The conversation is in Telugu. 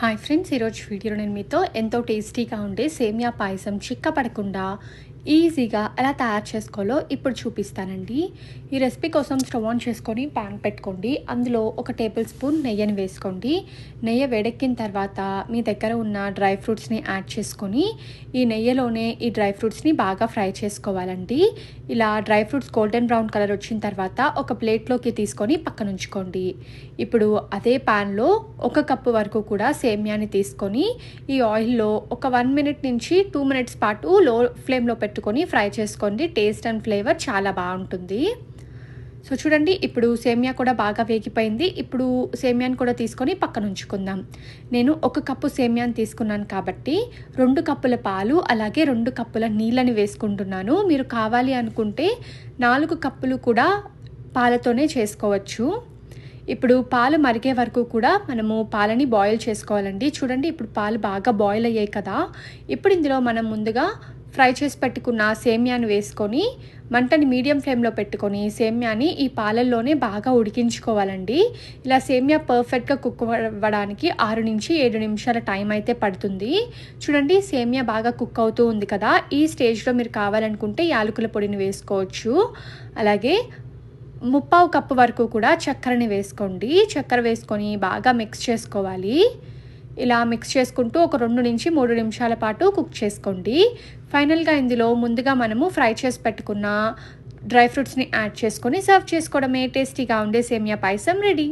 హాయ్ ఫ్రెండ్స్ ఈరోజు వీడియో నేను మీతో ఎంతో టేస్టీగా ఉండే సేమియా పాయసం చిక్కపడకుండా ఈజీగా ఎలా తయారు చేసుకోవాలో ఇప్పుడు చూపిస్తానండి. ఈ రెసిపీ కోసం స్టవ్ ఆన్ చేసుకొని ప్యాన్ పెట్టుకోండి. అందులో ఒక టేబుల్ స్పూన్ నెయ్యిని వేసుకోండి. నెయ్యి వేడెక్కిన తర్వాత మీ దగ్గర ఉన్న డ్రై ఫ్రూట్స్ని యాడ్ చేసుకొని ఈ నెయ్యిలోనే ఈ డ్రై ఫ్రూట్స్ని బాగా ఫ్రై చేసుకోవాలండి. ఇలా dry fruits golden brown colour వచ్చిన తర్వాత ఒక ప్లేట్లోకి తీసుకొని పక్కన ఉంచుకోండి. ఇప్పుడు అదే ప్యాన్లో ఒక కప్పు వరకు కూడా సేమ్యాని తీసుకొని ఈ ఆయిల్లో ఒక వన్ మినిట్ నుంచి టూ మినిట్స్ పాటు లో ఫ్లేమ్లో పెట్టుకొని ఫ్రై చేసుకోండి. టేస్ట్ అండ్ ఫ్లేవర్ చాలా బాగుంటుంది. సో చూడండి ఇప్పుడు సేమియా కూడా బాగా వేగిపోయింది. ఇప్పుడు సేమియాని కూడా తీసుకొని పక్కన ఉంచుకుందాం. నేను ఒక కప్పు సేమియాని తీసుకున్నాను కాబట్టి రెండు కప్పుల పాలు అలాగే రెండు కప్పుల నీళ్ళని వేసుకుంటున్నాను. మీరు కావాలి అనుకుంటే నాలుగు కప్పులు కూడా పాలతోనే చేసుకోవచ్చు. ఇప్పుడు పాలు మరిగే వరకు కూడా మనము పాలని బాయిల్ చేసుకోవాలండి. చూడండి ఇప్పుడు పాలు బాగా బాయిల్ అయ్యాయి కదా. ఇప్పుడు ఇందులో మనం ముందుగా ఫ్రై చేసి పెట్టుకున్న సేమ్యాని వేసుకొని మంటని మీడియం ఫ్లేమ్లో పెట్టుకొని సేమ్యాని ఈ పాలల్లోనే బాగా ఉడికించుకోవాలండి. ఇలా సేమ్యా పర్ఫెక్ట్గా కుక్ అవ్వడానికి ఆరు నుంచి ఏడు నిమిషాల టైం అయితే పడుతుంది. చూడండి సేమ్యా బాగా కుక్ అవుతూ ఉంది కదా. ఈ స్టేజ్లో మీరు కావాలనుకుంటే యాలకుల పొడిని వేసుకోవచ్చు. అలాగే ముప్పావు కప్పు వరకు కూడా చక్కెరని వేసుకోండి. చక్కెర వేసుకొని బాగా మిక్స్ చేసుకోవాలి. ఇలా మిక్స్ చేసుకుంటూ ఒక రెండు నుంచి మూడు నిమిషాల పాటు కుక్ చేసుకోండి. ఫైనల్గా ఇందులో ముందుగా మనము ఫ్రై చేసి పెట్టుకున్న డ్రై ఫ్రూట్స్ని యాడ్ చేసుకొని సర్వ్ చేసుకోవడమే టేస్టీగా ఉండే సేమియా పాయసం రెడీ